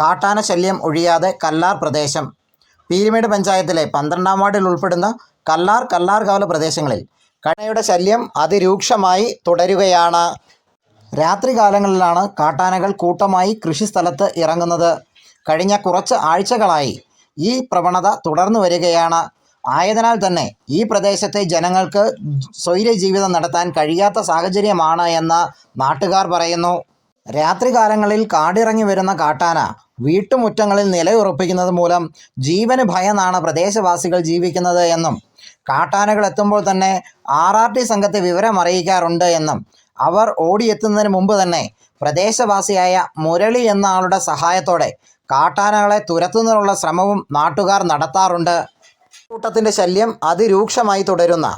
കാട്ടാന ശല്യം ഒഴിയാതെ കല്ലാർ പ്രദേശം. പീരുമേട് പഞ്ചായത്തിലെ പന്ത്രണ്ടാം വാർഡിൽ ഉൾപ്പെടുന്ന കല്ലാർ കല്ലാർ കല്ലാർകാവല പ്രദേശങ്ങളിൽ കണയുടെ ശല്യം അതിരൂക്ഷമായി തുടരുകയാണ്. രാത്രികാലങ്ങളിലാണ് കാട്ടാനകൾ കൂട്ടമായി കൃഷിസ്ഥലത്ത് ഇറങ്ങുന്നത്. കഴിഞ്ഞ കുറച്ച് ആഴ്ചകളായി ഈ പ്രവണത തുടർന്നു വരികയാണ്. ആയതിനാൽ തന്നെ ഈ പ്രദേശത്തെ ജനങ്ങൾക്ക് സ്വൈര ജീവിതം നടത്താൻ കഴിയാത്ത സാഹചര്യമാണ് എന്ന് നാട്ടുകാർ പറയുന്നു. രാത്രികാലങ്ങളിൽ കാടിറങ്ങി വരുന്ന കാട്ടാന വീട്ടുമുറ്റങ്ങളിൽ നിലയുറപ്പിക്കുന്നത് മൂലം ജീവന് ഭയന്നാണ് പ്രദേശവാസികൾ ജീവിക്കുന്നത് എന്നും കാട്ടാനകൾ എത്തുമ്പോൾ തന്നെ ആർ ആർ ടി സംഘത്തെ വിവരം അറിയിക്കാറുണ്ട് എന്നും അവർ ഓടിയെത്തുന്നതിന് മുമ്പ് തന്നെ പ്രദേശവാസിയായ മുരളി എന്ന ആളുടെ സഹായത്തോടെ കാട്ടാനകളെ തുരത്തുന്നതിനുള്ള ശ്രമവും നാട്ടുകാർ നടത്താറുണ്ട്. കൂട്ടത്തിന്റെ ശല്യം അതിരൂക്ഷമായി തുടരുന്ന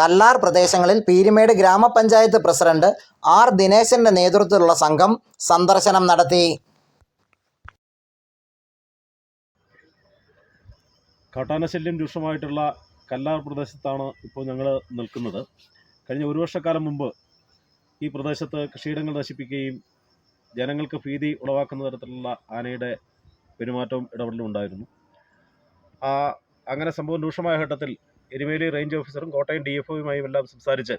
കല്ലാർ പ്രദേശങ്ങളിൽ പീരുമേട് ഗ്രാമപഞ്ചായത്ത് പ്രസിഡന്റ് ആർ ദിനേശന്റെ നേതൃത്വത്തിലുള്ള സംഘം സന്ദർശനം നടത്തി. കാട്ടാനശല്യം രൂക്ഷമായിട്ടുള്ള കല്ലാർ പ്രദേശത്താണ് ഇപ്പോൾ ഞങ്ങൾ നിൽക്കുന്നത്. കഴിഞ്ഞ ഒരു വർഷക്കാലം മുമ്പ് ഈ പ്രദേശത്ത് കൃഷിയിടങ്ങൾ നശിപ്പിക്കുകയും ജനങ്ങൾക്ക് ഭീതി ഉളവാക്കുന്ന തരത്തിലുള്ള ആനയുടെ പെരുമാറ്റവും ഇടപെടലും ഉണ്ടായിരുന്നു. ആ അങ്ങനെ സംഭവം രൂക്ഷമായ ഘട്ടത്തിൽ എരുമേലി റേഞ്ച് ഓഫീസറും കോട്ടയം ഡി എല്ലാം സംസാരിച്ച്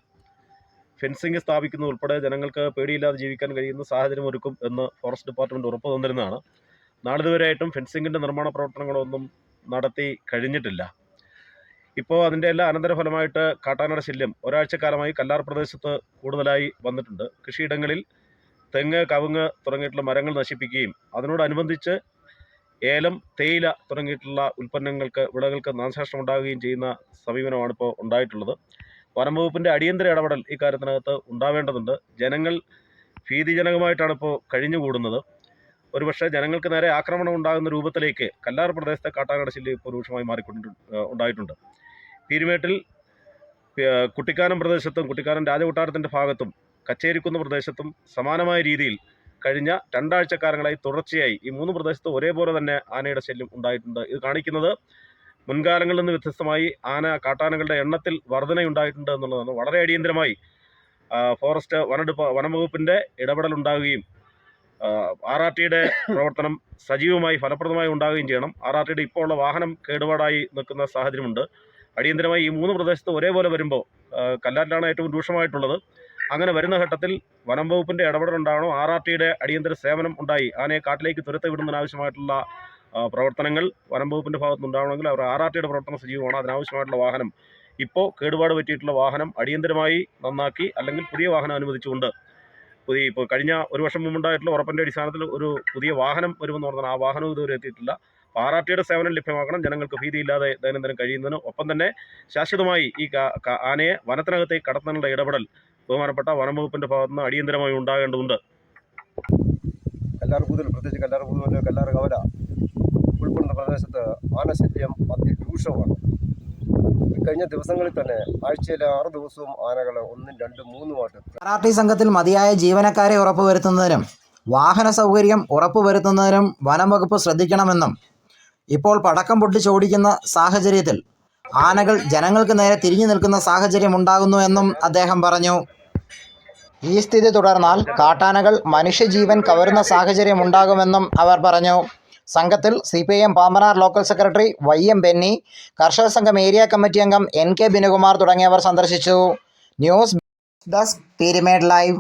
ഫെൻസിംഗ് സ്ഥാപിക്കുന്നത് ഉൾപ്പെടെ ജനങ്ങൾക്ക് പേടിയില്ലാതെ ജീവിക്കാൻ കഴിയുന്ന സാഹചര്യം ഒരുക്കും എന്ന് ഫോറസ്റ്റ് ഡിപ്പാർട്ട്മെന്റ് ഉറപ്പ് തന്നിരുന്നതാണ്. നാളിതുവരെയായിട്ടും ഫെൻസിങ്ങിന്റെ നിർമ്മാണ പ്രവർത്തനങ്ങളൊന്നും നടത്തി കഴിഞ്ഞിട്ടില്ല. ഇപ്പോൾ അതിന്റെ എല്ലാ അനന്തരഫലമായിട്ട് കാട്ടാനട ശല്യം ഒരാഴ്ചക്കാലമായി കല്ലാർ പ്രദേശത്ത് കൂടുതലായി വന്നിട്ടുണ്ട്. കൃഷിയിടങ്ങളിൽ തെങ്ങ് കവുങ്ങ് തുടങ്ങിയിട്ടുള്ള മരങ്ങൾ നശിപ്പിക്കുകയും അതിനോടനുബന്ധിച്ച് ഏലം തേയില തുടങ്ങിയിട്ടുള്ള ഉൽപ്പന്നങ്ങൾക്ക് വിളകൾക്ക് നാശനഷ്ടം ഉണ്ടാകുകയും ചെയ്യുന്ന സമീപനമാണ് ഇപ്പോൾ ഉണ്ടായിട്ടുള്ളത്. വനം വകുപ്പിന്റെ അടിയന്തര ഇടപെടൽ ഈ കാര്യത്തിനകത്ത് ഉണ്ടാവേണ്ടതുണ്ട്. ജനങ്ങൾ ഭീതിജനകമായിട്ടാണ് ഇപ്പോൾ കഴിഞ്ഞുകൂടുന്നത്. ഒരുപക്ഷെ ജനങ്ങൾക്ക് നേരെ ആക്രമണം ഉണ്ടാകുന്ന രൂപത്തിലേക്ക് കല്ലാർ പ്രദേശത്തെ കാട്ടാനയുടെ ശല്യം ഇപ്പോൾ രൂക്ഷമായി മാറിക്കൊണ്ട് ഉണ്ടായിട്ടുണ്ട്. പീരുമേട്ടിൽ കുട്ടിക്കാനം പ്രദേശത്തും കുട്ടിക്കാനം രാജകൊട്ടാരത്തിന്റെ ഭാഗത്തും കച്ചേരിക്കുന്ന പ്രദേശത്തും സമാനമായ രീതിയിൽ കഴിഞ്ഞ രണ്ടാഴ്ചക്കാലങ്ങളായി തുടർച്ചയായി ഈ മൂന്ന് പ്രദേശത്ത് ഒരേപോലെ തന്നെ ആനയുടെ ശല്യം ഉണ്ടായിട്ടുണ്ട്. ഇത് കാണിക്കുന്നത് മുൻകാലങ്ങളിൽ നിന്ന് വ്യത്യസ്തമായി ആന കാട്ടാനകളുടെ എണ്ണത്തിൽ വർധനയുണ്ടായിട്ടുണ്ട് എന്നുള്ളതാണ്. വളരെ അടിയന്തരമായി ഫോറസ്റ്റ് വനടുപ്പ് വനംവകുപ്പിന്റെ ഇടപെടൽ ഉണ്ടാകുകയും ആർ ആർ ടിയുടെ പ്രവർത്തനം സജീവമായി ഫലപ്രദമായി ഉണ്ടാകുകയും ചെയ്യണം. ആർ ആർ ടിയുടെ ഇപ്പോൾ ഉള്ള വാഹനം കേടുപാടായി നിൽക്കുന്ന സാഹചര്യമുണ്ട്. അടിയന്തരമായി ഈ മൂന്ന് പ്രദേശത്ത് ഒരേപോലെ വരുമ്പോൾ കല്ലാറ്റിലാണ് ഏറ്റവും രൂക്ഷമായിട്ടുള്ളത്. അങ്ങനെ വരുന്ന ഘട്ടത്തിൽ വനം വകുപ്പിന്റെ ഇടപെടൽ ഉണ്ടാകണം ആർ ആർ ടിയുടെ അടിയന്തര സേവനം ഉണ്ടായി. ആനയെ കാട്ടിലേക്ക് തുരത്തി വിടുന്നതിനാവശ്യമായിട്ടുള്ള പ്രവർത്തനങ്ങൾ വനം വകുപ്പിന്റെ ഭാഗത്ത് ഉണ്ടാവണമെങ്കിൽ അവർ ആർ ആർ ടിയുടെ പ്രവർത്തനം സജീവമാണ്. അതിനാവശ്യമായിട്ടുള്ള വാഹനം ഇപ്പോൾ കേടുപാട് പറ്റിയിട്ടുള്ള വാഹനം അടിയന്തരമായി നന്നാക്കി അല്ലെങ്കിൽ പുതിയ വാഹനം അനുവദിച്ചുകൊണ്ട് പുതിയ ഇപ്പോൾ കഴിഞ്ഞ ഒരു വർഷം മുമ്പുണ്ടായിട്ടുള്ള ഉറപ്പിന്റെ അടിസ്ഥാനത്തിൽ ഒരു പുതിയ വാഹനം വരുമെന്ന് പറഞ്ഞാൽ ആ വാഹനവും ഇതുവരെ എത്തിയിട്ടില്ല. ആർ ആർ ടിയുടെ സേവനം ലഭ്യമാക്കണം. ജനങ്ങൾക്ക് ഭീതിയില്ലാതെ ദൈനംദിനം കഴിയുന്നതിന് ഒപ്പം തന്നെ ശാശ്വതമായി ഈ ആനയെ വനത്തിനകത്തേക്ക് കടത്താനുള്ള ഇടപെടൽ ബഹുമാനപ്പെട്ട വനം വകുപ്പിന്റെ ഭാഗത്തുനിന്ന് അടിയന്തരമായി ഉണ്ടാകേണ്ടതുണ്ട്. കല്ലാർകൂതിൽ പ്രത്യേകിച്ച് കല്ലാർകൂതിൽ കല്ലാർ കവല ഉൾപ്പെടുന്ന പ്രദേശത്ത് ആനശല്യം അതിരൂക്ഷമാണ് കഴിഞ്ഞ ദിവസങ്ങളിൽ തന്നെ ആഴ്ചയിലെ ആറ് ദിവസവും ആനകൾ ഒന്നും രണ്ടും മൂന്നുമായിട്ട് ആർ ആർ ടി സംഘത്തിൽ മതിയായ ജീവനക്കാരെ ഉറപ്പുവരുത്തുന്നതിനും വാഹന സൗകര്യം ഉറപ്പുവരുത്തുന്നതിനും വനംവകുപ്പ് ശ്രദ്ധിക്കണമെന്നും ഇപ്പോൾ പടക്കം പൊട്ടിച്ചോടിക്കുന്ന സാഹചര്യത്തിൽ ആനകൾ ജനങ്ങൾക്ക് നേരെ തിരിഞ്ഞു നിൽക്കുന്ന സാഹചര്യം ഉണ്ടാകുന്നു എന്നും അദ്ദേഹം പറഞ്ഞു. ഈ സ്ഥിതി തുടർന്നാൽ കാട്ടാനകൾ മനുഷ്യജീവൻ കവരുന്ന സാഹചര്യം ഉണ്ടാകുമെന്നും അവർ പറഞ്ഞു. സംഘത്തിൽ C P I M Pambanar local secretary Y M Benny കർഷക സംഘം ഏരിയ കമ്മിറ്റി അംഗം എൻ കെ ബിനുകുമാർ തുടങ്ങിയവർ സന്ദർശിച്ചു. News desk Peerumade live.